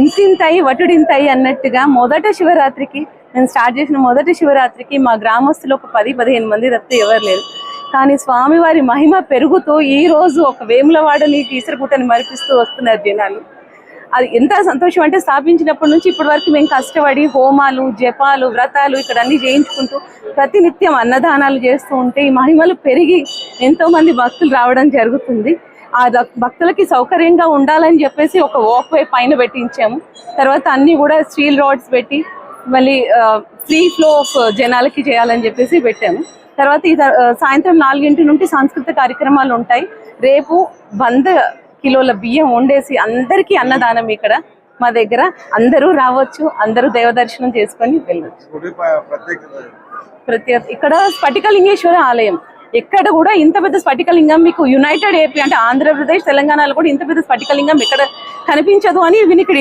ఇంతింతాయి వటుడింతాయి అన్నట్టుగా మొదట శివరాత్రికి నేను స్టార్ట్ చేసిన మొదటి శివరాత్రికి మా గ్రామస్తులు ఒక పది పదిహేను మంది తప్పితే ఎవరు లేరు. కానీ స్వామివారి మహిమ పెరుగుతూ ఈ రోజు ఒక వేములవాడని కీసరగుట్టని మరిపిస్తూ వస్తున్నారు జనాలు. అది ఎంత సంతోషం అంటే స్థాపించినప్పటి నుంచి ఇప్పటి వరకు మేము కష్టపడి హోమాలు జపాలు వ్రతాలు ఇక్కడ అన్ని చేయించుకుంటూ ప్రతినిత్యం అన్నదానాలు చేస్తూ ఉంటే ఈ మహిమలు పెరిగి ఎంతో మంది భక్తులు రావడం జరుగుతుంది. ఆ భక్తులకి సౌకర్యంగా ఉండాలని చెప్పేసి ఒక వాక్ వే పైన పెట్టించాము. తర్వాత అన్ని కూడా స్టీల్ రాడ్స్ పెట్టి మళ్ళీ ఫ్రీ ఫ్లో ఆఫ్ జనాలకి చేయాలని చెప్పేసి పెట్టాము. తర్వాత ఈ సాయంత్రం నాలుగింటి నుండి సాంస్కృతిక కార్యక్రమాలు ఉంటాయి. రేపు వంద కిలోల బియ్యం వండేసి అందరికీ అన్నదానం ఇక్కడ. మా దగ్గర అందరూ రావచ్చు అందరూ దైవ దర్శనం చేసుకొని వెళ్ళవచ్చు గుడి ప- ప్రత్యేకత ప్రతి ఇక్కడ స్ఫటికలింగేశ్వర ఆలయం. ఎక్కడ కూడా ఇంత పెద్ద స్ఫటికలింగం మీకు యునైటెడ్ ఏపీ అంటే ఆంధ్రప్రదేశ్ తెలంగాణలో కూడా ఇంత పెద్ద స్ఫటికలింగం ఎక్కడ కనిపించదు అని వినికిడి